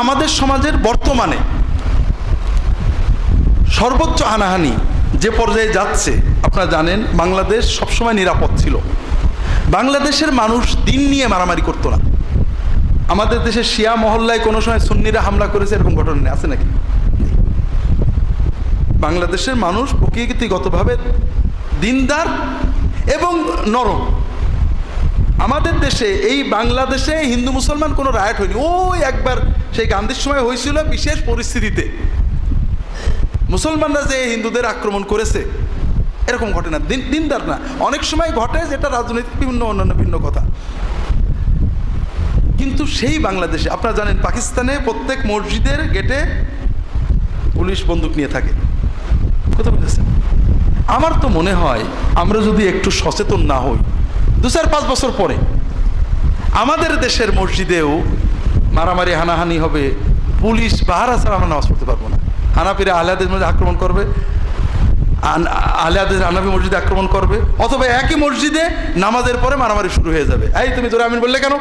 আমাদের সমাজের বর্তমানে সর্বোচ্চ হানাহানি যে পর্যায়ে যাচ্ছে, আপনারা জানেন বাংলাদেশ সবসময় নিরাপদ ছিল। বাংলাদেশের মানুষ দিন নিয়ে মারামারি করতো না। আমাদের দেশের শিয়া মহল্লায় কোনো সময় সুন্নিরা হামলা করেছে, এরকম ঘটনা আছে নাকি? বাংলাদেশের মানুষ প্রকৃতিগতভাবে দিনদার এবং নরম। আমাদের দেশে, এই বাংলাদেশে হিন্দু মুসলমান কোনো রায়ট হয়নি। ওই একবার সেই গান্ধীর সময় হয়েছিল বিশেষ পরিস্থিতিতে। মুসলমানরা যে হিন্দুদের আক্রমণ করেছে, এরকম ঘটে না দিন দিনদার না। অনেক সময় ঘটে যেটা রাজনৈতিক বিভিন্ন, অন্যান্য ভিন্ন কথা। কিন্তু সেই বাংলাদেশে, আপনারা জানেন, পাকিস্তানে প্রত্যেক মসজিদের গেটে পুলিশ বন্দুক নিয়ে থাকে। কথা বুঝেছেন আমার তো মনে হয়, আমরা যদি একটু সচেতন না হই, দু চার পাঁচ বছর পরে, আমাদের দেশের মসজিদেও মারামারি, হানাহানি হবে। পুলিশ পাহারা ছাড়া আমরা নামাজ পড়তে পারব না। হানাপিরা আহলাদের মধ্যে আক্রমণ করবে। আহলাদের হানাফি মসজিদে আক্রমণ করবে। অথবা একই মসজিদে নামাজের পরে মারামারি শুরু হয়ে যাবে। এই তুমি তোরা আমিন বললে কেন?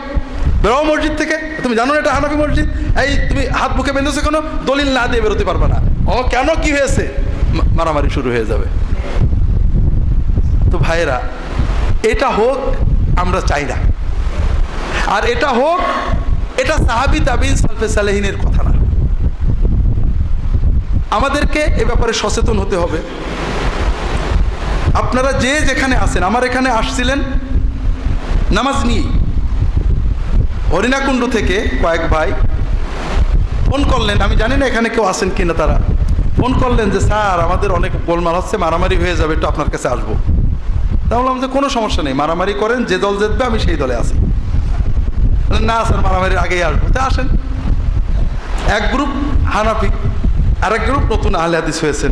বেরো মসজিদ থেকে। তুমি জানো না এটা হানাফি মসজিদ? এই তুমি হাত মুখে বেঁধেছো কেন? দলিল না দিয়ে বেরোতে পারবে না। ও, কেন কি হয়েছে? মারামারি শুরু হয়ে যাবে। তো ভাইয়েরা, এটা হোক, আমরা চাই না। আর এটা হোক এটা সাহাবি তাবিন সালফে সালেহিনের কথা না। আমাদেরকে এ ব্যাপারে সচেতন হতে হবে। আপনারা যে যেখানে আছেন আমার এখানে আসছিলেন নামাজ নিয়ে। হরিণাকুণ্ড থেকে কয়েক ভাই ফোন করলেন আমি জানি না এখানে কেউ আসেন কিনা তারা। ফোন করলেন যে স্যার আমাদের অনেক গোলমাল হচ্ছে মারামারি হয়ে যাবে একটু আপনার কাছে আসব। তা বললাম যে কোনো সমস্যা নেই মারামারি করেন যে দল জিতবে আমি সেই দলে বললেন, না স্যার মারামারির আগেই আসব। তা আসেন। এক গ্রুপ হানাফি আর এক গ্রুপ নতুন আহলে হাদিস হয়েছেন।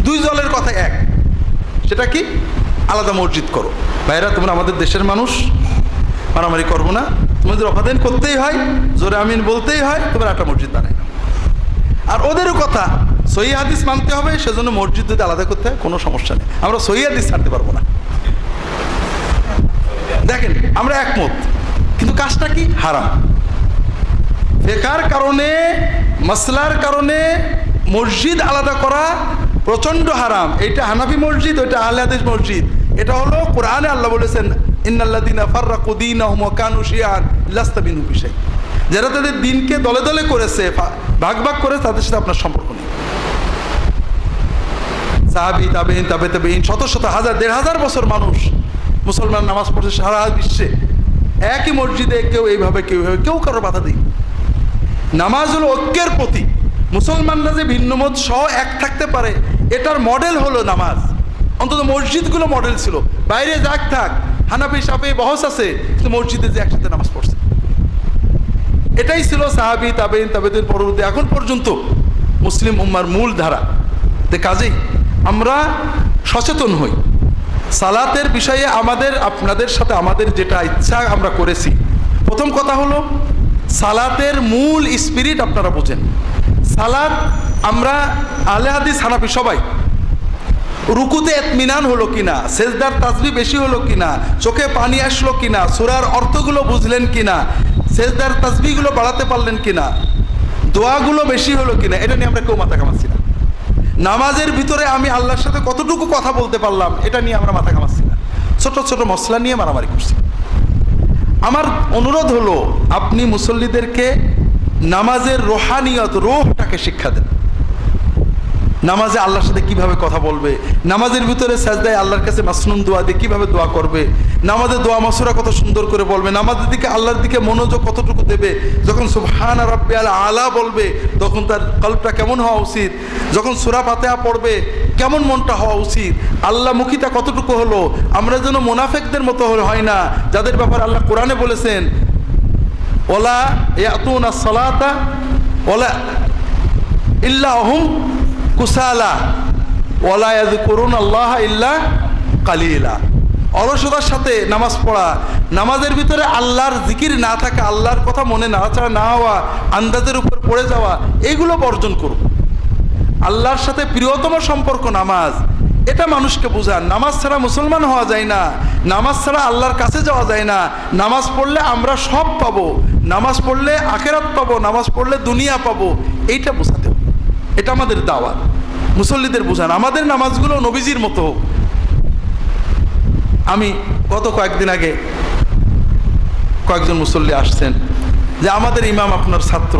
দুই দলের কথা এক। সেটা কি? আলাদা মসজিদ করো। ভাইরা, তোমরা আমাদের দেশের মানুষ, মারামারি করব না। তোমাদের অপাদান করতেই হয়, জোরে আমিন বলতেই হয়, তোমরা একটা মসজিদ নাও। আর ওদেরও কথা, সহি হাদিস মানতে হবে, সেজন্য মসজিদ যদি আলাদা করতে হয়, কোনো সমস্যা নেই। আমরা সহি হাদিস ছাড়তে পারব না। দেখেন, আমরা একমত। কিন্তু কাজটা কি? হারাম। বেকার কারণে, মাসলার কারণে মসজিদ আলাদা করা প্রচণ্ড হারাম। এটা হানাফি মসজিদ, ওইটা আহলে হাদিস মসজিদ। এটা হলো কোরআনে আল্লাহ বলেছেন ইন্নাল্লাদিনা শিয়ান যারা তাদের দিনকে দলে দলে করেছে ভাগ ভাগ করে তাদের সাথে আপনার সম্পর্ক নেই। সাহাবি তাবেইন তাবে তাবেইন শত শত হাজার, দেড় হাজার বছর মানুষ মুসলমান নামাজ পড়ছে সারা বিশ্বে। একই মসজিদে কেউ এইভাবে, কেউ কেউ কারও বাধা দিই। নামাজ হলো ঐক্যের প্রতীক মুসলমানরা যে ভিন্নমত সহ এক থাকতে পারে, এটার মডেল হলো নামাজ। অন্তত মসজিদগুলো মডেল ছিল। বাইরে যাক থাক, হানাফি সাপে বহস আছে, কিন্তু মসজিদে যে একসাথে নামাজ পড়ছে। এটাই ছিল সাহাবি তাবেইন তাবেদিন পরবর্তী, এখন পর্যন্ত মুসলিম উম্মার মূল ধারা। তে কাজেই আমরা সচেতন হই। সালাতের বিষয়ে আমাদের, আপনাদের সাথে আমাদের যেটা ইচ্ছা আমরা করেছি। প্রথম কথা হলো, সালাতের মূল স্পিরিট আপনারা বোঝেন। সালাত আমরা আলে হাদিস সবাই। রুকুতে এতমিনান হলো কিনা, সেজদার তাসবি বেশি হলো কিনা, চোখে পানি আসলো কিনা, সুরার অর্থগুলো বুঝলেন কিনা, সেজদার তাসবিগুলো বাড়াতে পারলেন কিনা, দোয়াগুলো বেশি হলো কিনা, এটা নিয়ে আমরা কেউ মাথা কামাচ্ছি না। নামাজের ভিতরে আমি আল্লাহর সাথে কতটুকু কথা বলতে পারলাম, এটা নিয়ে আমরা মাথা কামাচ্ছি না। ছোট ছোট মশলা নিয়ে মারামারি করছি। আমার অনুরোধ হলো, আপনি মুসল্লিদেরকে নামাজের রোহানিয়ত, রোহটাকে শিক্ষা দেন। নামাজে আল্লাহর সাথে কীভাবে কথা বলবে? নামাজের ভিতরে সাজদায় আল্লাহর কাছে মাসনুন দোয়া দিয়ে কীভাবে দোয়া করবে? নামাজে দোয়া মাসুরা কত সুন্দর করে বলবে? নামাজের দিকে আল্লাহর দিকে মনোযোগ কতটুকু দেবে। যখন সুবহান রব্বে আল আলা বলবে, তখন তার কল্পটা কেমন হওয়া উচিত? যখন সুরা ফাতেহা পড়বে, কেমন মনটা হওয়া উচিত? আল্লাহ মুখিতা কতটুকু হলো? আমরা যেন মোনাফেকদের মতো হয় না, যাদের ব্যাপারে আল্লাহ কোরআনে বলেছেন, ওলা ইয়াতুনা সলাতা, ওলা ইল্লাহুম কুসালা, ওলা করুন আল্লাহ ইল্লা কালিলা। অলসতার সাথে নামাজ পড়া, নামাজের ভিতরে আল্লাহর জিকির না থাকা, আল্লাহর কথা মনে নাড়াচাড়া না হওয়া, আন্দাজের উপর পড়ে যাওয়া এইগুলো বর্জন করুন। আল্লাহর সাথে প্রিয়তম সম্পর্ক নামাজ, এটা মানুষকে বোঝান। নামাজ ছাড়া মুসলমান হওয়া যায় না, নামাজ ছাড়া আল্লাহর কাছে যাওয়া যায় না। নামাজ পড়লে আমরা সব পাবো, নামাজ পড়লে আখেরাত পাবো, নামাজ পড়লে দুনিয়া পাবো, এইটা বোঝাতে এটা আমাদের দাওয়াত। মুসল্লিদের বোঝান। আমাদের নামাজগুলো নবীজির মতো হোক। আমি গত কয়েকদিন আগে কয়েকজন মুসল্লি আসছেন যে আমাদের ইমাম আপনার ছাত্র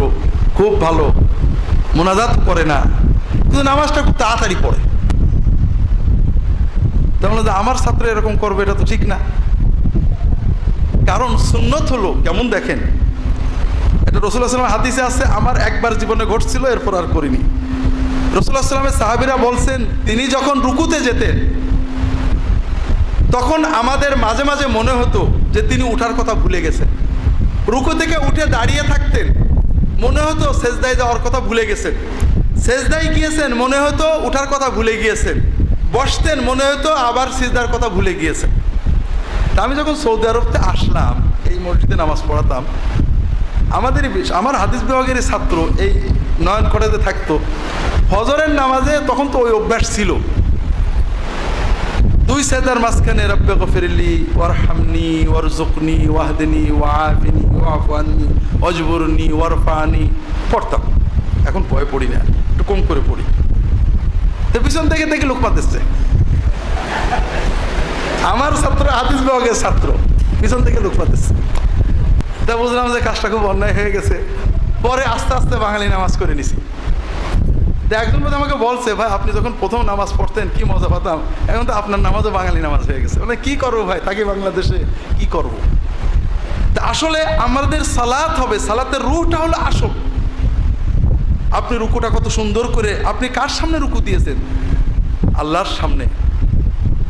খুব ভালো, মোনাজাত করে না, কিন্তু নামাজটা খুব তাড়াতাড়ি পড়ে। তাহলে যে আমার ছাত্র এরকম করবে, এটা তো ঠিক না। কারণ সুন্নত হলো, কেমন দেখেন? এটা রসুল্লাহ সাল্লাম হাদিসে আছে, আমার একবার জীবনে ঘটছিল, এরপর আর করিনি। রসুল্লাহ সাল্লামের সাহাবিরা বলছেন, তিনি যখন রুকুতে যেতেন তখন আমাদের মাঝে মাঝে মনে হতো যে তিনি উঠার কথা ভুলে গেছেন। রুকু থেকে উঠে দাঁড়িয়ে থাকতেন, মনে হতো সেজদায় যাওয়ার কথা ভুলে গেছেন। সেজদায় গিয়েছেন, মনে হতো উঠার কথা ভুলে গিয়েছেন। বসতেন, মনে হতো আবার সিজদার কথা ভুলে গিয়েছেন। আমি যখন সৌদি আরবতে আসলাম, এই মসজিদে নামাজ পড়াতাম, আমাদের আমার হাদিস বিভাগেরই ছাত্র এই নয়ন কলেজে থাকতো। ফজরের নামাজে তখন তো ওই অভ্যাস ছিল। দুই সেদার মাঝখানে, রব্বে গফিরলি ওয়ারহামনি ওয়ারজুকনি ওয়াহদিনি ওয়াফিনি ওয়াফানি অজবরনি ওয়ারফানি পড়তাম। এখন ভয় পড়ি না, একটু কম করে পড়ি। তো পিছন থেকে দেখে লোক পাতেছে। আমার ছাত্র হাদিস বিভাগের ছাত্র, পিছন থেকে লোক পাতেছে। তা বুঝলাম যে কাজটা খুব অন্যায় হয়ে গেছে। পরে আস্তে আস্তে বাঙালি নামাজ করে নিছি। একজন বোধ আমাকে বলছে, ভাই, আপনি যখন প্রথম নামাজ পড়তেন, কি মজা পাতাম? এখন তো আপনার নামাজও বাঙালি নামাজ হয়ে গেছে। মানে কি করব ভাই? তাকে বাংলাদেশে কি করব। তা আসলে আমাদের সালাত হবে, সালাতের রুটা হলো আসল। আপনি রুকুটা কত সুন্দর করে, আপনি কার সামনে রুকু দিয়েছেন? আল্লাহর সামনে।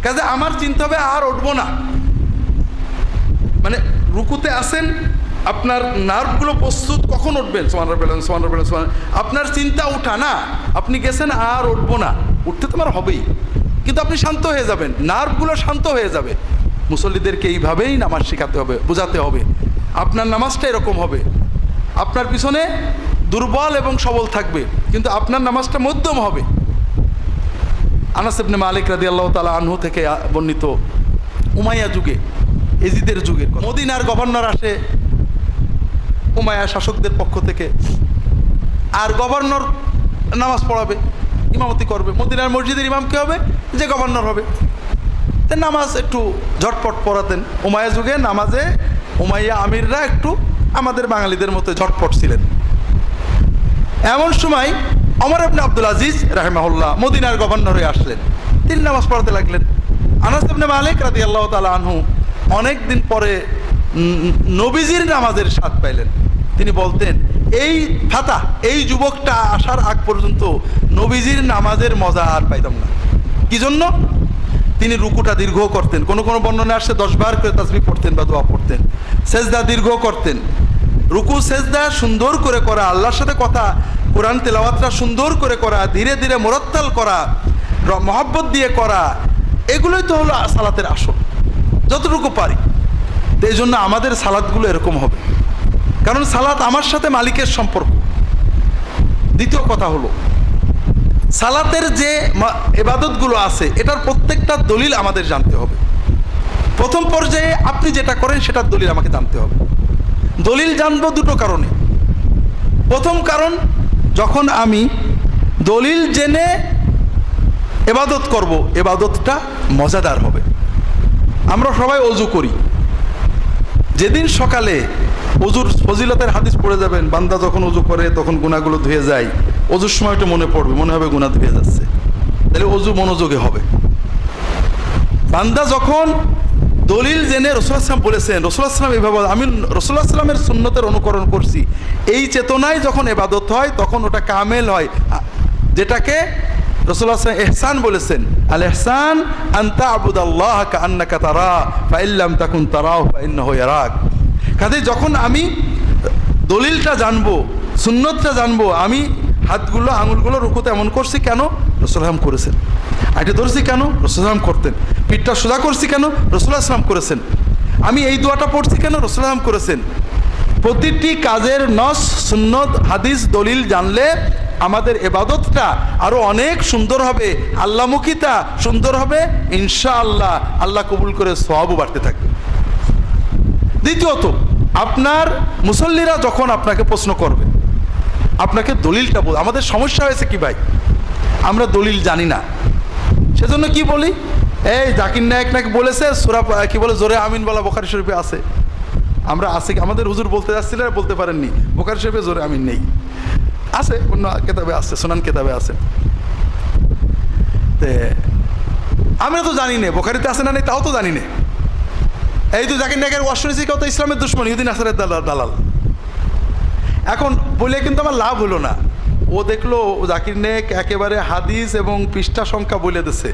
কাজে আমার চিন্তা হবে, আর উঠবো না। মানে রুকুতে আসেন আপনার নার্ভগুলো প্রস্তুত কখন উঠবেন? সোমান রবেলেন সোমান রবেলেন সোমান আপনার চিন্তা উঠা না। আপনি গেছেন আর উঠবো না। উঠতে তোমার হবেই। কিন্তু আপনি শান্ত হয়ে যাবেন। নার্ভগুলো শান্ত হয়ে যাবে। মুসল্লিদেরকে এইভাবেই নামাজ শেখাতে হবে, বোঝাতে হবে। আপনার নামাজটা এরকম হবে। আপনার পিছনে দুর্বল এবং সবল থাকবে। কিন্তু আপনার নামাজটা মধ্যম হবে। আনাস ইবনে মালিক রাদি আল্লাহ তালা আনহু থেকে বর্ণিত উমাইয়া যুগে, এজিদের কথা। মদিনার গভর্নর আসে উমায়া শাসকদের পক্ষ থেকে। আর গভর্নর নামাজ পড়াবে, ইমামতি করবে। মদিনার মসজিদের ইমাম কী হবে? যে গভর্নর হবে। তা নামাজ একটু ঝটপট পড়াতেন। উমায়া যুগে নামাজে উমাইয়া আমিররা একটু আমাদের বাঙালিদের মতো ঝটপট ছিলেন। এমন সময় অমর আবনে আব্দুল আজিজ রাহেমাহুল্লাহ মদিনার গভর্নর হয়ে আসলেন। তিনি নামাজ পড়াতে লাগলেন। আনাস আবনে মালিক রাদি আল্লাহ তালা আনহু অনেক দিন পরে নবীজির নামাজের স্বাদ পাইলেন। তিনি বলতেন, এই ফাতা এই যুবকটা আসার আগ পর্যন্ত নবীজির নামাজের মজা আর পাইতাম না। কি জন্য? তিনি রুকুটা দীর্ঘ করতেন। কোন কোনো বর্ণনা আসছে, দশ বার করে তাসবি পড়তেন বা দোয়া পড়তেন। সেজদা দীর্ঘ করতেন। রুকু, সেজদা সুন্দর করে করা, আল্লাহর সাথে কথা, কোরআন তেলাওয়াতটা সুন্দর করে করা, ধীরে ধীরে মোরত্তাল করা মহব্বত দিয়ে করা, এগুলোই তো হলো সালাতের আসল যতটুকু পারি। এই জন্য আমাদের সালাদগুলো এরকম হবে। কারণ সালাত আমার সাথে মালিকের সম্পর্ক। দ্বিতীয় কথা হলো, সালাতের যে এবাদতগুলো আছে, এটার প্রত্যেকটা দলিল আমাদের জানতে হবে। প্রথম পর্যায়ে আপনি যেটা করেন, সেটার দলিল আমাকে জানতে হবে। দলিল জানব দুটো কারণে। প্রথম কারণ, যখন আমি দলিল জেনে এবাদত করব এবাদতটা মজাদার হবে। আমরা সবাই অজু করি। যেদিন সকালে অজুর ফজিলতের হাদিস পড়ে যাবেন বান্দা যখন অজু করে তখন গুণাগুলো ধুয়ে যায়। অজুর সময় একটু মনে পড়বে মনে হবে গুণা ধুয়ে যাচ্ছে। তাহলে অজু মনোযোগে হবে। বান্দা যখন দলিল জেনে রসুলাম বলেছেন রসুলাম এইভাবে বলে, আমি রসুলামের সুন্নতের অনুকরণ করছি। এই চেতনায় যখন এবাদত হয় তখন ওটা কামেল হয়। যেটাকে রসুল্লাহ এহসান বলেছেন আল এহসান আন্তা আবুদ আল্লাহ আন্নাকা তারা ফাইল্লাম তাকুন তারাও ইয়ারাক। কাজে যখন আমি দলিলটা জানব, সুন্নতটা জানব, আমি হাতগুলো, আঙুলগুলো রুকুতে এমন করছি কেন? রসুলাম করেছেন। আইটা ধরছি কেন? রসুলাম করতেন। পিঠটা সোজা করছি কেন? রসুল্লাহ আসলাম করেছেন। আমি এই দোয়াটা পড়ছি কেন? রসুলাম করেছেন। প্রতিটি কাজের নস, সুন্নত, হাদিস, দলিল জানলে আমাদের এবাদতটা আরও অনেক সুন্দর হবে আল্লাহমুখিতা সুন্দর হবে ইনশা আল্লাহ আল্লাহ কবুল করে সবও বাড়তে থাকবে। দ্বিতীয়ত আপনার মুসল্লিরা যখন আপনাকে প্রশ্ন করবে, আপনাকে দলিলটা বল, আমাদের সমস্যা হয়েছে কি ভাই? আমরা দলিল জানি না। সেজন্য কি বলি? এই জাকির নায়ক নাকি বলেছে, সুরা কি বলে, জোরে আমিন বলা বোখারি শরীফে আছে। আমরা আছে আমাদের হুজুর বলতে যাচ্ছিলেন বলতে পারেননি। বোখারি শরীফে জোরে আমিন নেই। আছে, অন্য কেতাবে আছে, সোনান কেতাবে আছে। আমরা তো জানি না, বোখারিতে আছে না নেই, তাও তো জানি না। এই তো জাকির শুনেছি, কেউ তো ইসলামের দুশ্মন, ইহুদিন আসারের দালাল দালাল। এখন বলে কিন্তু আমার লাভ হলো না। ও দেখল জাকির নেক একেবারে হাদিস এবং পৃষ্ঠা সংখ্যা বলে দিছে।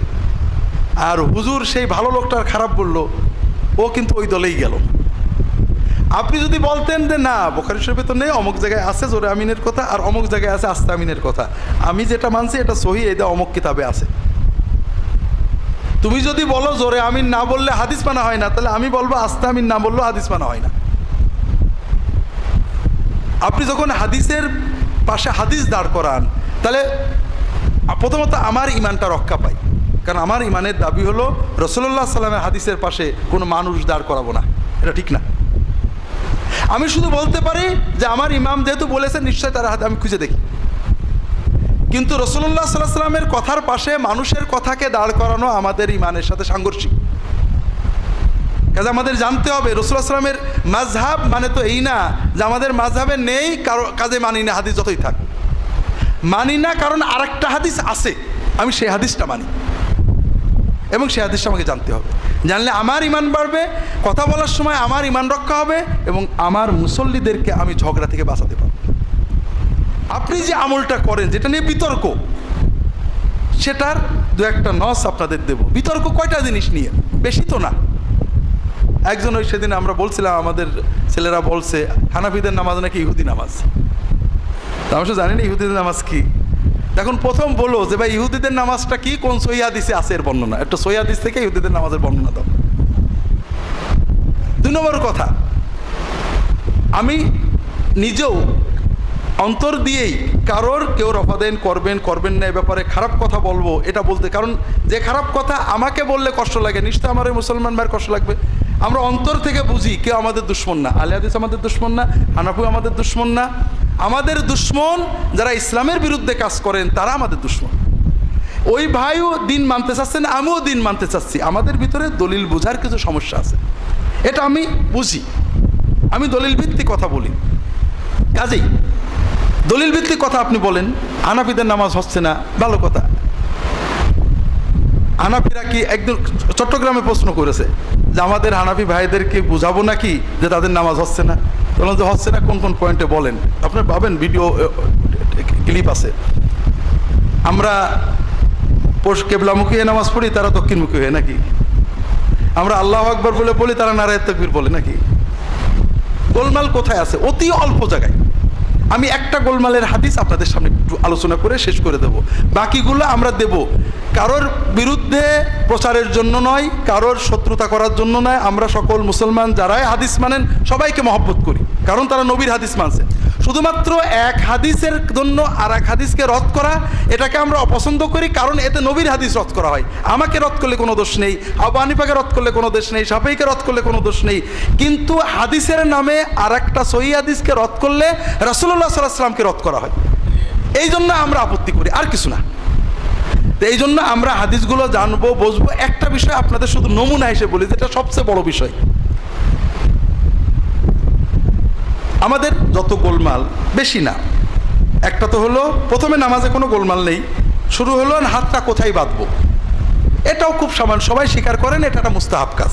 আর হুজুর সেই ভালো লোকটার খারাপ বলল, ও কিন্তু ওই দলেই গেল। আপনি যদি বলতেন যে না, বোখারি শরীফে তো নেই, অমুক জায়গায় আছে জোরে আমিনের কথা, আর অমুক জায়গায় আছে আস্তে আমিনের কথা। আমি যেটা মানছি, এটা সহি, এটা অমুক কিতাবে আছে। তুমি যদি বলো জোরে আমিন না বললে হাদিস মানা হয় না, তাহলে আমি বলব আস্তে আমিন, না বললেও হাদিস মানা হয় না। আপনি যখন হাদিসের পাশে হাদিস দাঁড় করান, তাহলে প্রথমত আমার ইমানটা রক্ষা পাই। কারণ আমার ইমানের দাবি হলো রসল্লাহ সাল্লামের হাদিসের পাশে কোনো মানুষ দাঁড় করাবো না। এটা ঠিক না। আমি শুধু বলতে পারি যে আমার ইমাম যেহেতু বলেছেন, নিশ্চয় তার হাতে আমি খুঁজে দেখি। কিন্তু রসুল্লাহ সাল্লাহ সাল্লামের কথার পাশে মানুষের কথাকে দাঁড় করানো আমাদের ইমানের সাথে সাংঘর্ষিক। কাজে আমাদের জানতে হবে, রসুল্লাহ সাল্লামের মাঝহাব মানে তো এই না যে আমাদের মাঝহাবে নেই, কারও কাজে মানি না, হাদিস যতই থাক। মানি না কারণ আরেকটা হাদিস আছে, আমি সেই হাদিসটা মানি। এবং সেই হাদিসটা আমাকে জানতে হবে। জানলে আমার ইমান বাড়বে, কথা বলার সময় আমার ইমান রক্ষা হবে এবং আমার মুসল্লিদেরকে আমি ঝগড়া থেকে বাঁচাতে পারব। আপনি যে আমলটা করেন, যেটা নিয়ে বিতর্ক, সেটার দু একটা নস আপনাদের দেব। বিতর্ক কয়টা জিনিস নিয়ে? বেশি তো না। একজন ওই সেদিন আমরা বলছিলাম, আমাদের ছেলেরা বলছে, হানাফিদের নামাজ নাকি ইহুদি নামাজ? তা অবশ্য জানি না ইহুদিদের নামাজ কি। এখন প্রথম বলো যে, ভাই, ইহুদিদের নামাজটা কি? কোন সহিদিসে আছে এর বর্ণনা? একটা সহিদিস থেকে ইহুদিদের নামাজের বর্ণনা দাও। দুই নম্বর কথা, আমি নিজেও অন্তর দিয়েই কারোর কেউ রফাদেন করবেন করবেন না, এ ব্যাপারে খারাপ কথা বলব, এটা বলতে। কারণ যে খারাপ কথা আমাকে বললে কষ্ট লাগে নিশ্চয় আমার মুসলমান ভাইয়ের কষ্ট লাগবে। আমরা অন্তর থেকে বুঝি কেউ আমাদের দুশ্মন না। আলী হাদিস আমাদের দুশ্মন না হানাফু আমাদের দুশ্মন না। আমাদের দুশ্মন যারা ইসলামের বিরুদ্ধে কাজ করেন, তারা আমাদের দুশ্মন। ওই ভাইও দিন মানতে চাচ্ছেন আমিও দিন মানতে চাচ্ছি। আমাদের ভিতরে দলিল বোঝার কিছু সমস্যা আছে। এটা আমি বুঝি। আমি দলিল ভিত্তিক কথা বলি। কাজেই দলিল ভিত্তিক কথা আপনি বলেন, আনাফিদের নামাজ হচ্ছে না, ভালো কথা। হানাফিরা কি একদম চট্টগ্রামে প্রশ্ন করেছে যে আমাদের হানাফি ভাইদেরকে বুঝাবো নাকি যে তাদের নামাজ হচ্ছে না? বললাম যে হচ্ছে না, কোন কোন পয়েন্টে বলেন? আপনি পাবেন ভিডিও ক্লিপ আছে। আমরা পোষ কেবলামুখী হয়ে নামাজ পড়ি, তারা দক্ষিণমুখী হয়ে নাকি? আমরা আল্লাহ আকবর বলে বলি, তারা নারায়ণ তকবির বলে নাকি? গোলমাল কোথায় আছে? অতি অল্প জায়গায়। আমি একটা গোলমালের হাদিস আপনাদের সামনে একটু আলোচনা করে শেষ করে দেব। বাকিগুলো আমরা দেব। কারোর বিরুদ্ধে প্রচারের জন্য নয়, কারোর শত্রুতা করার জন্য নয়। আমরা সকল মুসলমান যারাই হাদিস মানেন, সবাইকে মহব্বত করি। কারণ তারা নবীর হাদিস মানছে। শুধুমাত্র এক হাদিসের জন্য আর এক হাদিসকে রদ করা, এটাকে আমরা অপছন্দ করি কারণ এতে নবীর হাদিস রদ করা হয়। আমাকে রদ করলে কোনো দোষ নেই, আবু হানিফাকে রদ করলে কোনো দোষ নেই সাফাইকে রদ করলে কোনো দোষ নেই। কিন্তু হাদিসের নামে আর একটা সহি হাদিসকে রদ করলে রাসুল্লাহ সাল্লাহামকে রদ করা হয়। এই জন্য আমরা আপত্তি করি, আর কিছু না। তো এই জন্য আমরা হাদিসগুলো জানব, বুঝব। একটা বিষয় আপনাদের শুধু নমুনা হিসেবে বলি, যেটা সবচেয়ে বড় বিষয়। আমাদের যত গোলমাল, বেশি না। একটা তো হলো, প্রথমে নামাজে কোনো গোলমাল নেই। শুরু হলো হাতটা কোথায় বাঁধবো? এটাও খুব সামান্য, সবাই স্বীকার করেন, এটা একটা মুস্তাহাব কাজ।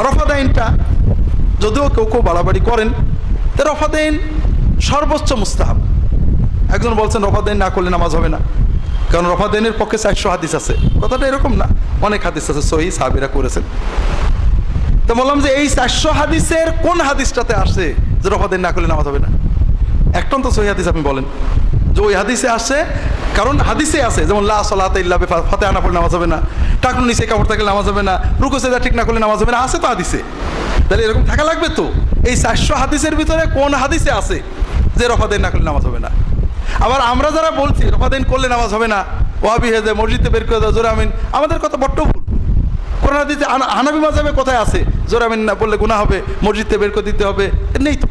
রফাদাইনটা, যদিও কেউ কেউ বাড়াবাড়ি করেন, তো রফাদাইন সর্বোচ্চ মুস্তাহাব। একজন বলছেন, রফাদাইন না করলে নামাজ হবে না। কারণ রফাদাইনের পক্ষে চারশো হাদিস আছে। কথাটা এরকম না, অনেক হাদিস আছে, সহি সাহাবিরা করেছেন। তো বললাম যে এই চারশো হাদিসের কোন হাদিসটাতে আসে যে রফাদাইন না করলে নামাজ হবে না? একটন তো সহি হাদিস আপনি বলেন। যে ওই হাদিসে আসে, কারণ হাদিসে আছে, যেমন লা সলাতে ইল্লা ফাতে আনা পড়লে নামাজ হবে না। টাকুন নিচে কাপড় থাকলে নামাজ হবে না। রুকু সেদা ঠিক না করলে নামাজ হবে না। আছে তো হাদিসে। তাহলে এরকম থাকা লাগবে তো? এই চারশো হাদিসের ভিতরে কোন হাদিসে আছে যে রফাদেন না করলে নামাজ হবে না? আবার আমরা যারা বলছি রফাদেন করলে নামাজ হবে না, ওয়াবি হেজে মসজিদে বের করে দেওয়া জোরে আমিন। আমাদের কথা বড্ড ভুল। কোরআন হাদিসে হানা- হানাবি মাজাবে কোথায় আছে? জোরামিন না বললে গুণা হবে, মসজিদে বের করে দিতে হবে, নেই তো।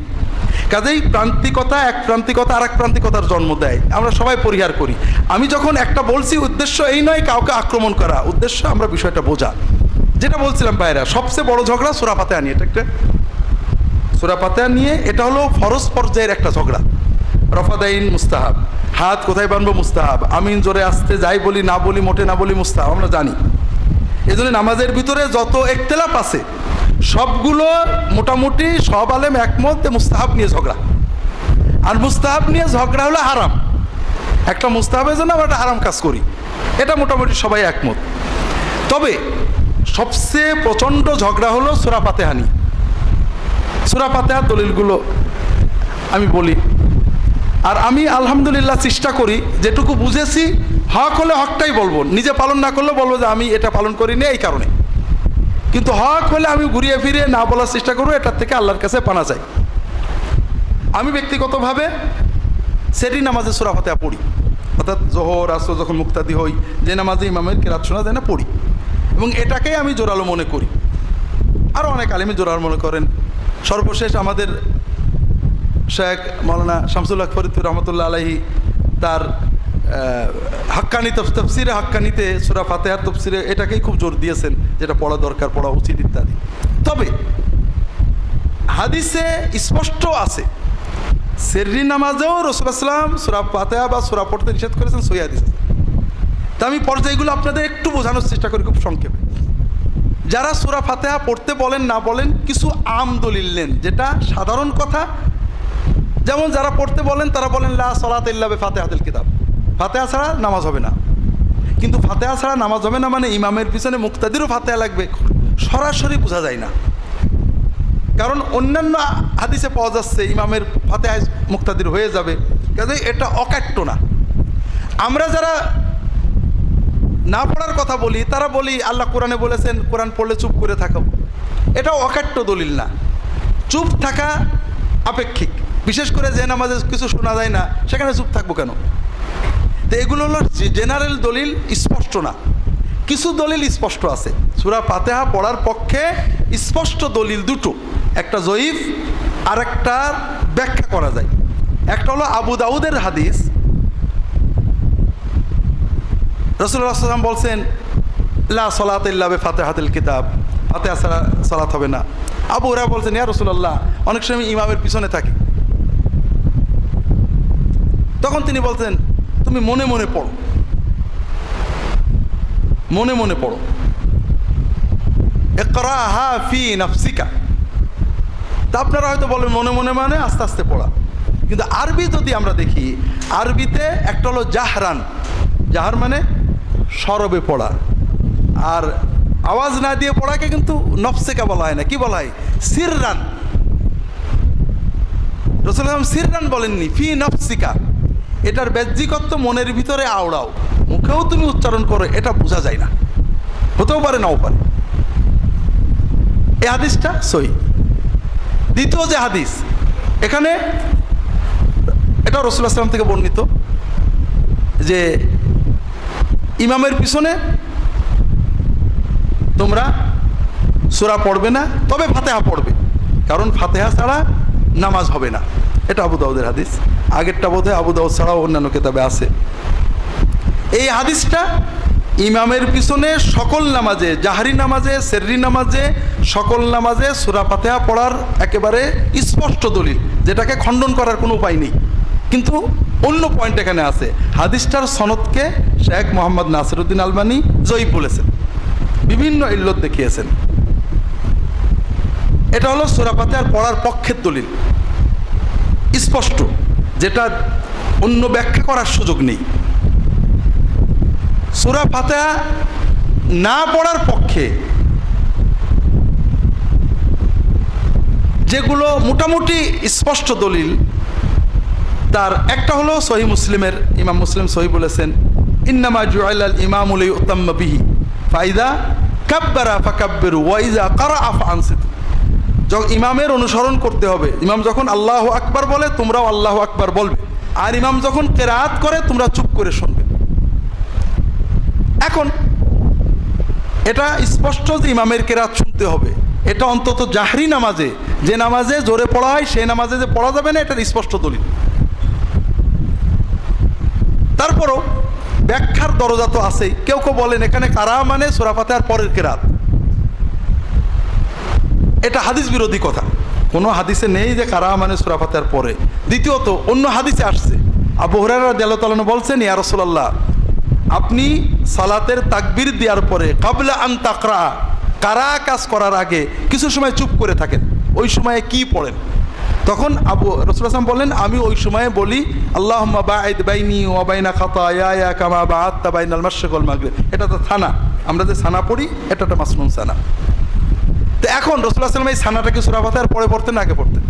কাজেই প্রান্তিকতা এক প্রান্তিকতা আর এক প্রান্তিকতার জন্ম দেয়। আমরা সবাই পরিহার করি। আমি যখন একটা বলছি, উদ্দেশ্য এই নয় কাউকে আক্রমণ করা। উদ্দেশ্য আমরা বিষয়টা বোঝা। যেটা বলছিলাম ভাইরা সবচেয়ে বড় ঝগড়া সুরাপাতে আনি এটা একটা সুরাপাতে নিয়ে এটা হলো ফরজ পর্যায়ের একটা ঝগড়া। রফাদাইন মুস্তাহাব। হাত কোথায় বানবো? মুস্তাহাব। আমিন জোরে আসতে যাই বলি, না বলি, মোটে না বলি, মুস্তাহাব। আমরা জানি। এই জন্য নামাজের ভিতরে যত একতেলাপ আছে, সবগুলো মোটামুটি সব আলেম একমত মুস্তাহাব নিয়ে ঝগড়া। আর মুস্তাহাব নিয়ে ঝগড়া হলো হারাম। একটা মুস্তাহাবের জন্য আমরা একটা হারাম কাজ করি। এটা মোটামুটি সবাই একমত। তবে সবচেয়ে প্রচণ্ড ঝগড়া হলো সুরা পাতেহানি সুরা পাতেহার দলিলগুলো আমি বলি। আর আমি আলহামদুলিল্লাহ চেষ্টা করি, যেটুকু বুঝেছি হক হলে হকটাই বলব। নিজে পালন না করলে বলব যে আমি এটা পালন করিনি এই কারণে। কিন্তু হক হলে আমি ঘুরিয়ে ফিরিয়ে না বলার চেষ্টা করব, এটার থেকে আল্লাহর কাছে পানা চাই। আমি ব্যক্তিগতভাবে সেটি নামাজে সুরা পড়ি। অর্থাৎ জোহর, আসর যখন মুক্তাদি হই, যে নামাজে ইমামের কেরাত শোনা যায় না, পড়ি। এবং এটাকেই আমি জোরালো মনে করি। আরও অনেক আলেমি জোরাল মনে করেন। সর্বশেষ আমাদের শেখ মৌলানা শামসুল্লাহ ফরিদুর রহমতুল্লাহ আলাহি তার হাক্কানি তফ- তফসিরে হাক্কানিতে সুরা ফাতেহার তফসিরে এটাকেই খুব জোর দিয়েছেন যেটা পড়া দরকার, পড়া উচিত ইত্যাদি। তবে হাদিসে স্পষ্ট আছে, সেররি নামাজেও রসুলাম সুরা ফাতেহা বা সুরা পড়তে নিষেধ করেছেন সই হাদিস তা আমি পর্যায়গুলো আপনাদের একটু বোঝানোর চেষ্টা করি খুব সংক্ষেপে। যারা সুরা ফাতেহা পড়তে বলেন, না বলেন, কিছু আম দলিল নেন, যেটা সাধারণ কথা। যেমন যারা পড়তে বলেন, তারা বলেন, লা সলাত ফাতেহাতুল কিতাব। ফাতেহা ছাড়া নামাজ হবে না। কিন্তু ফাতেহা ছাড়া নামাজ হবে না মানে ইমামের পিছনে মুক্তাদিরও ফাতেহা লাগবে। সরাসরি বোঝা যায় না। কারণ অন্যান্য হাদিসে পাওয়া যাচ্ছে, ইমামের ফাতেহায় মুক্তাদির হয়ে যাবে। কাজে এটা অকাট্য না। আমরা যারা না পড়ার কথা বলি, তারা বলি, আল্লাহ কোরআনে বলেছেন, কোরআন পড়লে চুপ করে থাকো। এটা অকাট্য দলিল না। চুপ থাকা আপেক্ষিক। বিশেষ করে যে নামাজে কিছু শোনা যায় না, সেখানে চুপ থাকব কেন? তো এগুলো হলো জেনারেল দলিল স্পষ্ট না। কিছু দলিল স্পষ্ট আছে। সুরা পাতেহা পড়ার পক্ষে স্পষ্ট দলিল দুটো। একটা জয়ীফ আর একটা ব্যাখ্যা করা যায়। একটা হলো আবু দাউদের হাদিস। রসুল্লাহ সাল্লাম বলছেন, লা সলাত ইল্লাবে ফাতে হাতিল কিতাব। ফাতে ছাড়া সলাত হবে না। আবু ওরা বলছেন, ইয়া রসুল্লাহ অনেক সময় ইমামের পিছনে থাকি। তখন তিনি বলছেন তুমি মনে মনে পড়ো। মনে মনে পড়ো। একরা হা ফি নাফসিকা। তা আপনারা হয়তো বলেন, মনে মনে মানে আস্তে আস্তে পড়া। কিন্তু আরবি যদি আমরা দেখি, আরবিতে একটা হলো জাহরান। জাহার মানে সরবে পড়া। আর আওয়াজ না দিয়ে পড়াকে কিন্তু নফসেকা বলা হয় না। কি বলা হয়? সিররান। রসুলাম সিররান বলেননি, ফি নফসিকা। এটার ব্যাহ্যিকত্ব মনের ভিতরে আওড়াও। মুখেও তুমি উচ্চারণ করো, এটা বোঝা যায় না। হতেও পারে, নাও পারে। এ হাদিসটা সই দ্বিতীয় যে হাদিস, এখানে এটা রসুল আসলাম থেকে বর্ণিত যে ইমামের পিছনে তোমরা সুরা পড়বে না, তবে ফাতেহা পড়বে। কারণ ফাতেহা ছাড়া নামাজ হবে না। এটা আবু দাউদের হাদিস। আগেরটা বোধ হয় আবু দাউদ ছাড়াও অন্যান্য কেতাবে আছে। এই হাদিসটা ইমামের পিছনে সকল নামাজে, জাহারি নামাজে, সেররি নামাজে, সকল নামাজে সুরা ফাতেহা পড়ার একেবারে স্পষ্ট দলিল, যেটাকে খণ্ডন করার কোনো উপায় নেই। কিন্তু অন্য পয়েন্ট এখানে আছে। হাদিসটার সনদকে শেখ মোহাম্মদ নাসিরুদ্দিন আলবানি জয়ী বলেছেন, বিভিন্ন ইল্লত দেখিয়েছেন। এটা হলো সুরা ফাতেহার পড়ার পক্ষের দলিল, স্পষ্ট। যেটা অন্য ব্যাখ্যা করার সুযোগ নেই। সুরা ফাতেহা না পড়ার পক্ষে যেগুলো মোটামুটি স্পষ্ট দলিল, তার একটা হলো সহি মুসলিমের, ইমাম মুসলিম সহি বলেছেন, ইন্নামা জুয়াইলাল ইমামুল উত্তাম্মা বিহি, ফাইদা কাব্বারা ফাকাব্বেরু ওয়াইজা কারা আফা ইমামের অনুসরণ করতে হবে, ইমাম যখন আল্লাহ আকবার বলে, তোমরাও আল্লাহ আকবার বলবে। আর ইমাম যখন কেরাত করে, তোমরা চুপ করে শুনবে। এখন, এটা স্পষ্ট যে ইমামের কেরাত শুনতে হবে। এটা অন্তত জাহরি নামাজে, যে নামাজে জোরে পড়া হয়, সেই নামাজে যে পড়া যাবে না, এটার স্পষ্ট দলিল। তারপরও ব্যাখ্যার দরজা তো আছেই। কেউ কেউ বলেন, এখানে কারা মানে? সোরাফাতে আর পরের কেরাত। এটা হাদিস বিরোধী কথা। কোনো হাদিসে নেই যে কারা মানে সুরাফাতের পরে। দ্বিতীয়ত, অন্য হাদিসে আসছে। আবু হরারা দেলতালন বলছেন, ইয়া রসুল্লাহ আপনি সালাতের তাকবির দেওয়ার পরে কাবলা আন তাকরা, কারা কাজ করার আগে কিছু সময় চুপ করে থাকেন। ওই সময়ে কি পড়েন? তখন আবু রসুল আসলাম বললেন, আমি ওই সময়ে বলি আল্লাহ কামা বা আত্মা বাইনাল মাসেকল মাগরে এটা তো থানা। আমরা যে সানা পড়ি এটা একটা মাসনুন সানা তো এখন রসুল্লাহ সাল্লাম এই সানাটাকে সুরা ফাতেহার পরে পড়তেন আগে পড়তেন?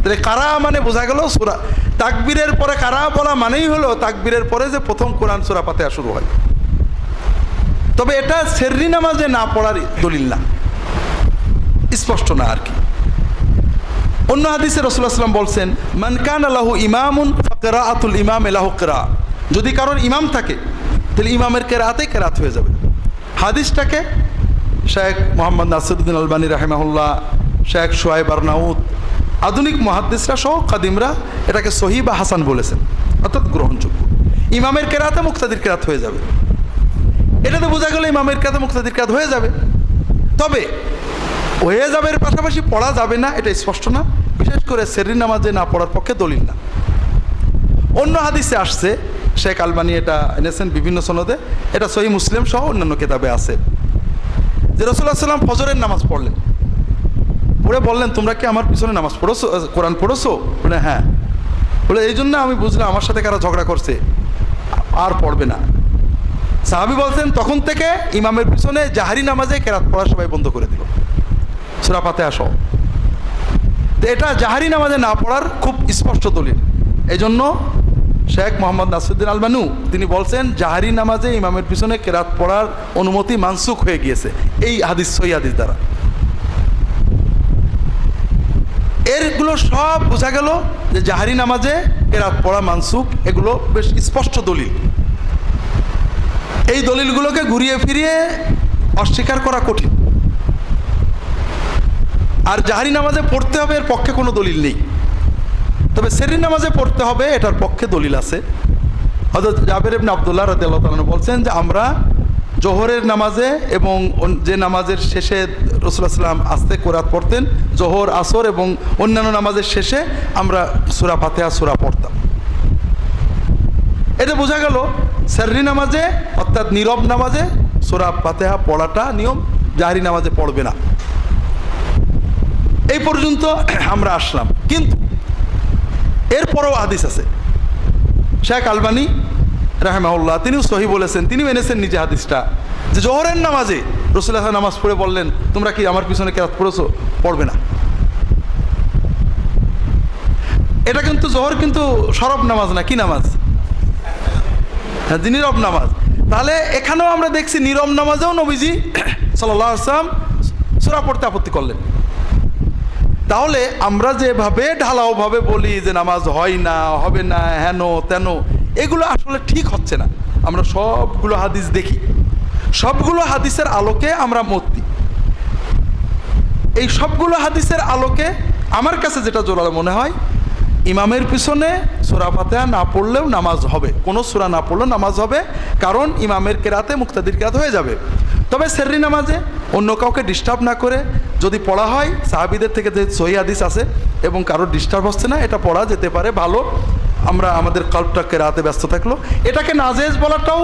তাহলে কারা মানে বোঝা গেল সুরা, তাকবীরের পরে কারা বলা মানেই হলো তাকবীরের পরে যে প্রথম কোরআন সুরা ফাতেহা শুরু হয়। তবে এটা সেররি নামাজে না পড়ার দলিল না। স্পষ্ট না আর কি। অন্য হাদিসে রসুল্লাহ সাল্লাম বলছেন মানকান আল্লাহু ইমামুন কেরা আতুল ইমাম এলাহ কেরা। যদি কারোর ইমাম থাকে, তাহলে ইমামের কেরাতেই কেরাত হয়ে যাবে। হাদিসটাকে শেখ মোহাম্মদ নাসিরুদ্দিন আলবানী রাহেমাহুল্লাহ, শেখ সোয়াইব আরনাউদ আধুনিক মহাদ্দিসরা সহ কাদিমরা এটাকে সহি বা হাসান বলেছেন, অর্থাৎ গ্রহণযোগ্য। ইমামের কেরাতে মুক্তাদির কেরাত হয়ে যাবে। এটাতে বোঝা গেল ইমামের কেরাতে মুক্তাদির কেরাত হয়ে যাবে। তবে হয়ে যাবে এর পাশাপাশি পড়া যাবে না, এটা স্পষ্ট না। বিশেষ করে সেরি নামাজে না পড়ার পক্ষে দলিল না। অন্য হাদিসে আসছে, শেখ আলবানি এটা এনেছেন বিভিন্ন সনদে, এটা সহি মুসলিম সহ অন্যান্য কেতাবে আছে। যে রসুল্লাহ সাল্লাম ফজরের নামাজ পড়লেন। পড়ে বললেন, তোমরা কি আমার পিছনে নামাজ পড়েছো? কোরআন পড়েছো? বলে হ্যাঁ। বলে, এই জন্য আমি বুঝলাম আমার সাথে কারা ঝগড়া করছে। আর পড়বে না। সাহাবি বলছেন, তখন থেকে ইমামের পিছনে জাহারি নামাজে কেরাত পড়া সবাই বন্ধ করে দিল। সুরা পাতে আসো তো এটা জাহারি নামাজে না পড়ার খুব স্পষ্ট দলিল। এই জন্য শেখ মোহাম্মদ নাসুদ্দিন আলবানু, তিনি বলছেন, জাহারি নামাজে ইমামের পিছনে কেরাত পড়ার অনুমতি মানসুক হয়ে গিয়েছে। এই হাদিস সই হাদিস দ্বারা। এরগুলো সব বোঝা গেল যে জাহারি নামাজে কেরাত পড়া মানসুক এগুলো বেশ স্পষ্ট দলিল। এই দলিলগুলোকে ঘুরিয়ে ফিরিয়ে অস্বীকার করা কঠিন। আর জাহারি নামাজে পড়তে হবে, এর পক্ষে কোনো দলিল নেই। তবে সেরি নামাজে পড়তে হবে, এটার পক্ষে দলিল আছে। হজরত জাবের ইবনে আবদুল্লাহ রাদিয়াল্লাহু বলছেন যে আমরা জোহরের নামাজে এবং যে নামাজের শেষে সাল্লাম আস্তে কোরআত পড়তেন, জোহর, আসর এবং অন্যান্য নামাজের শেষে আমরা সুরা ফাতেহা, সুরা পড়তাম। এটা বোঝা গেল সার্রি নামাজে অর্থাৎ নীরব নামাজে সুরা ফাতেহা পড়াটা নিয়ম, জাহারি নামাজে পড়বে না। এই পর্যন্ত আমরা আসলাম। কিন্তু এরপরও হাদিস আছে। শেখ আলবানী রাহেমাউল্লাহ তিনিও সহি বলেছেন তিনি এনেছেন নিজে হাদিসটা। যে জোহরের নামাজে রসুল্লাহ নামাজ পড়ে বললেন, তোমরা কি আমার পিছনে কেরাত পড়েছো? পড়বে না। এটা কিন্তু জোহর কিন্তু সরব নামাজ না, কি নামাজ? হ্যাঁ নীরব নামাজ। তাহলে এখানেও আমরা দেখছি নীরব নামাজেও নবীজি সাল্লাহ আসলাম সুরা পড়তে আপত্তি করলেন। তাহলে আমরা যেভাবে ঢালাওভাবে বলি যে নামাজ হয় না, হবে না, হেন, তেন, এগুলো আসলে ঠিক হচ্ছে না। আমরা সবগুলো হাদিস দেখি। সবগুলো হাদিসের আলোকে আমরা মত দিই এই সবগুলো হাদিসের আলোকে আমার কাছে যেটা জোরালো মনে হয়, ইমামের পিছনে সুরা ফাতেহা না পড়লেও নামাজ হবে। কোনো সুরা না পড়লেও নামাজ হবে, কারণ ইমামের কেরাতে মুক্তাদির কেরাত হয়ে যাবে। তবে সেররি নামাজে অন্য কাউকে ডিস্টার্ব না করে যদি পড়া হয়, সাহাবিদের থেকে যে সহি হাদিস আছে এবং কারোর ডিস্টার্ব হচ্ছে না, এটা পড়া যেতে পারে, ভালো। আমরা আমাদের কাল্পটা কেরাতে ব্যস্ত থাকল। এটাকে নাজেজ বলাটাও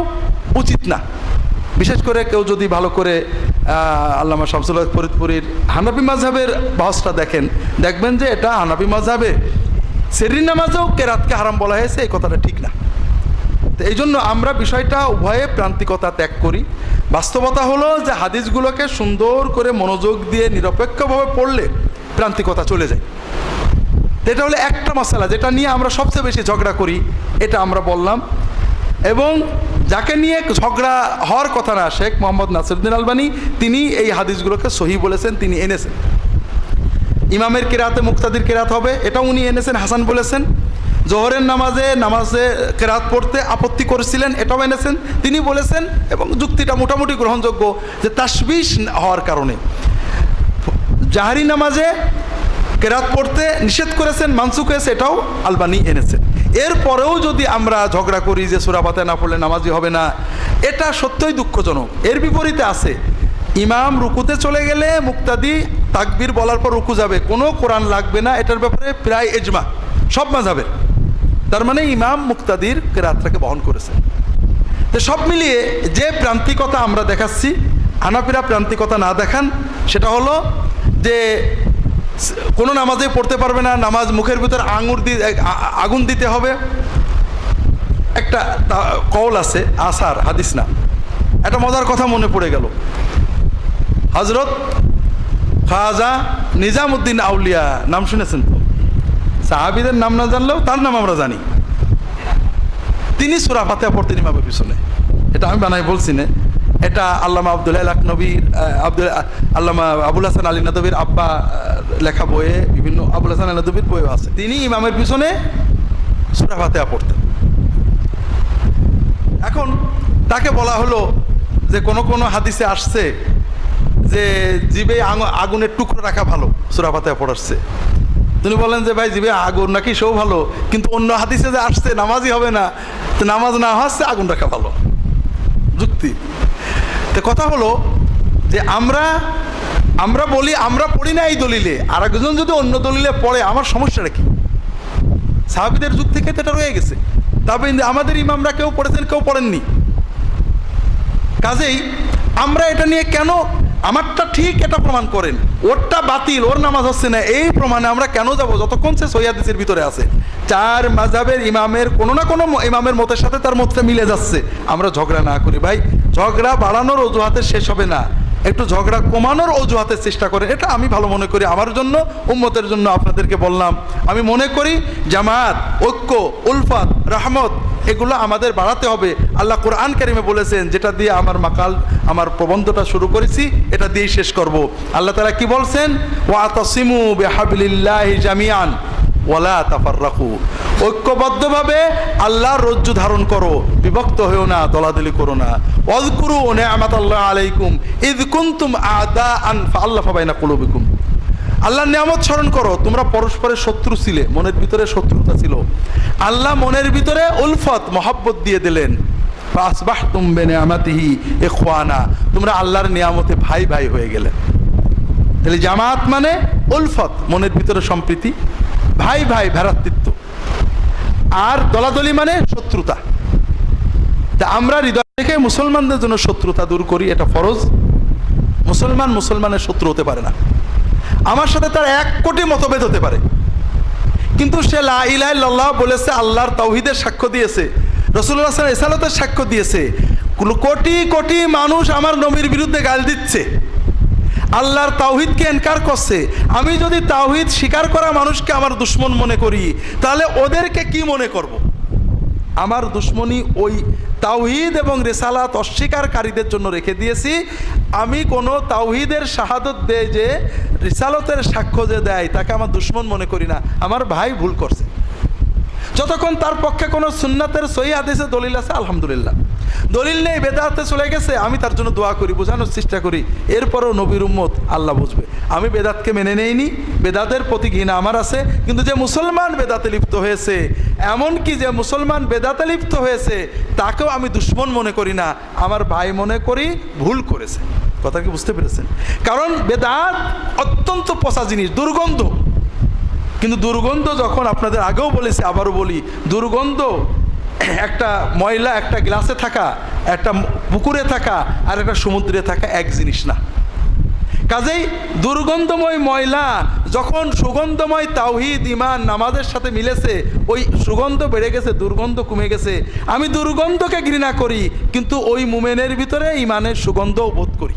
উচিত না। বিশেষ করে কেউ যদি ভালো করে আল্লামা শামসুল্লাহ ফরিদপুরীর হানাফি মাঝহাবের বাহসটা দেখেন, দেখবেন যে এটা হানাফি মাঝহাবে সেরিন নামাজেও কেরাতকে হারাম বলা হয়েছে, এই কথাটা ঠিক না। তো এই জন্য আমরা বিষয়টা উভয়ে প্রান্তিকতা ত্যাগ করি। বাস্তবতা হলো যে হাদিসগুলোকে সুন্দর করে মনোযোগ দিয়ে নিরপেক্ষভাবে পড়লে প্রান্তিকতা চলে যায়। এটা হলো একটা মশালা, যেটা নিয়ে আমরা সবচেয়ে বেশি ঝগড়া করি, এটা আমরা বললাম। এবং যাকে নিয়ে ঝগড়া হওয়ার কথা না, শেখ মোহাম্মদ নাসিরুদ্দিন আলবানী, তিনি এই হাদিসগুলোকে সহি বলেছেন, তিনি এনেছেন। ইমামের কেরাতে, মুক্তাদির কেরাত হবে এটা উনি এনেছেন, হাসান বলেছেন। জোহরের নামাজে নামাজে কেরাত পড়তে আপত্তি করেছিলেন এটাও এনেছেন তিনি বলেছেন এবং যুক্তিটা মোটামুটি গ্রহণযোগ্য যে তাসবিশ হওয়ার কারণে। জাহারি নামাজে কেরাত পড়তে নিষেধ করেছেন মানসুক হয়েছে, এটাও আলবানি এনেছেন এরপরেও যদি আমরা ঝগড়া করি যে সুরাপাতে না পড়লে নামাজি হবে না, এটা সত্যই দুঃখজনক। এর বিপরীতে আছে, ইমাম রুকুতে চলে গেলে মুক্তাদি তাকবির বলার পর রুকু যাবে। কোনো কোরআন লাগবে না, এটার ব্যাপারে প্রায় এজমা সব মাঝাবের তার মানে ইমাম মুক্তাদির কেরাতটাকে বহন করেছে। তো সব মিলিয়ে যে প্রান্তিকতা আমরা দেখাচ্ছি আনাপিরা প্রান্তিকতা না দেখান, সেটা হলো যে কোনো নামাজে পড়তে পারবে না, নামাজ মুখের ভিতর আঙুর দিয়ে আগুন দিতে হবে। একটা কল আছে, আসার, হাদিস না। একটা মজার কথা মনে পড়ে গেল। হজরত খাজা নিজামুদ্দিন আউলিয়া, নাম শুনেছেন তো? সাহাবিদের নাম না জানলেও তার নাম আমরা জানি। তিনি সুরা ফাতেহা পড়তেন ইমামের পিছনে। এটা আমি বানাই বলছি না। এটা আল্লামা আবদুল্লাহ নবীর আব্দুল, আল্লামা আবুল হাসান আলী নদবীর আব্বা লেখা বইয়ে, বিভিন্ন আবুল হাসান আলী নদবীর বইও আছে। তিনি ইমামের পিছনে সুরা ফাতেহা পড়তেন। এখন তাকে বলা হলো যে কোনো কোনো হাদিসে আসছে যে জিবে আগুনের টুকরো রাখা ভালো, সুরা পড়াচ্ছে তিনি বলেন যে ভাই জিবে আগুন নাকি সেও ভালো, কিন্তু অন্য হাদিসে যে আসছে, নামাজই হবে না। তো নামাজ না হচ্ছে আগুন রাখা ভালো। যুক্তি। তো কথা হলো যে, আমরা আমরা বলি, আমরা পড়ি না এই দলিলে। আর একজন যদি অন্য দলিলে পড়ে, আমার সমস্যাটা কি? সাহাবিদের যুগ থেকে তো এটা রয়ে গেছে। তবে আমাদের ইমামরা কেউ পড়েছেন, কেউ পড়েননি। কাজেই আমরা এটা নিয়ে কেন আমারটা ঠিক এটা প্রমাণ করেন। ওরটা বাতিল, ওর নামাজ হচ্ছে না। এই প্রমাণে আমরা কেন যাব? যতক্ষণ সে সৈয়াদিসের ভিতরে আছে। চার মাঝাবের ইমামের, কোনো না কোনো ইমামের মতের সাথে তার মতটা মিলে যাচ্ছে। আমরা ঝগড়া না করি। ভাই, ঝগড়া বাড়ানোর অজুহাতে শেষ হবে না। একটু ঝগড়া কমানোর অজুহাতের চেষ্টা করে এটা আমি ভালো মনে করি। আমার জন্য, উম্মতের জন্য আপনাদেরকে বললাম। আমি মনে করি জামাত, ঐক্য, উলফাত, রাহমত, এগুলো আমাদের বাড়াতে হবে। আল্লাহ কোরআন কারিমে বলেছেন, যেটা দিয়ে আমার মাকাল আমার প্রবন্ধটা শুরু করেছি, এটা দিয়েই শেষ করব। আল্লাহ তালা কি বলছেন? ওয়া তাসিমু বিহাবিলিল্লাহি জামিয়ান ওয়ালা তাফাররাকু। ঐক্যবদ্ধভাবে আল্লাহর রজ্জু ধারণ করো, বিভক্ত হয়েও না, দলাদলি করো না। অজকুরু নেআমাত আল্লাহ আলাইকুম ইদ কুনতুম আদা আন ফাআল্লাফা বাইনা কুলুবিকুম। আল্লাহর নিয়ামত স্মরণ করো, তোমরা পরস্পরের শত্রু ছিলে, মনের ভিতরে শত্রুতা ছিল। আল্লাহ মনের ভিতরে উলফত, মহাব্বত দিয়ে দিলেন। আসবাহ তুমবে নেয়ামাতিহি এ খোয়ানা তোমরা আল্লাহর নিয়ামতে ভাই ভাই হয়ে গেলে। তাহলে জামাত মানে উলফত, মনের ভিতরে সম্প্রীতি, ভাই ভাই ভ্রাতৃত্ব। আর দলাদলি মানে শত্রুতা। তা আমরা হৃদয় থেকে মুসলমানদের জন্য শত্রুতা দূর করি, এটা ফরজ। মুসলমান মুসলমানের শত্রু হতে পারে না। আমার সাথে তার এক কোটি মতভেদ হতে পারে। কিন্তু সে লা ইলাহা বলেছে, আল্লাহর তাওহিদের সাক্ষ্য দিয়েছে। রসুল্লাহ সাল্লাম এসালতের সাক্ষ্য দিয়েছে কোটি কোটি মানুষ আমার নবীর বিরুদ্ধে গাল দিচ্ছে। আল্লাহর তাওহিদকে এনকার করছে। আমি যদি তাওহিদ স্বীকার করা মানুষকে আমার দুশ্মন মনে করি, তাহলে ওদেরকে কি মনে করব। আমার দুশ্মনী ওই তাওহিদ এবং রেসালাত অস্বীকারীদের জন্য রেখে দিয়েছি। আমি কোনো তাওহিদের শাহাদত দেয় যে, রিসালতের সাক্ষ্য যে দেয়, তাকে আমার দুশ্মন মনে করি না। আমার ভাই ভুল করছে। যতক্ষণ তার পক্ষে কোনো সুন্নাতের সহি হাদিসে দলিল আছে, আলহামদুলিল্লাহ। দলিল নেই, বেদাতে চলে গেছে, আমি তার জন্য দোয়া করি, বোঝানোর চেষ্টা করি। এরপরও নবীর উম্মত আল্লাহ বুঝবে। আমি বেদাতকে মেনে নেইনি, বেদাতের প্রতি ঘৃণা আমার আছে, কিন্তু যে মুসলমান বেদাতে লিপ্ত হয়েছে এমন কি যে মুসলমান বেদাতে লিপ্ত হয়েছে, তাকেও আমি দুশ্মন মনে করি না, আমার ভাই মনে করি ভুল করেছে। কথা কি বুঝতে পেরেছেন? কারণ বেদাত অত্যন্ত পচা জিনিস, দুর্গন্ধ। কিন্তু দুর্গন্ধ যখন আপনাদের আগেও বলেছি, আবারও বলি, দুর্গন্ধ একটা ময়লা, একটা গ্লাসে থাকা, একটা পুকুরে থাকা আর একটা সমুদ্রে থাকা এক জিনিস না। কাজেই দুর্গন্ধময় ময়লা যখন সুগন্ধময় তাওহিদ ইমান নামাজের সাথে মিলেছে, ওই সুগন্ধ বেড়ে গেছে, দুর্গন্ধ কমে গেছে। আমি দুর্গন্ধকে ঘৃণা করি, কিন্তু ওই মুমেনের ভিতরে ইমানের সুগন্ধও বোধ করি।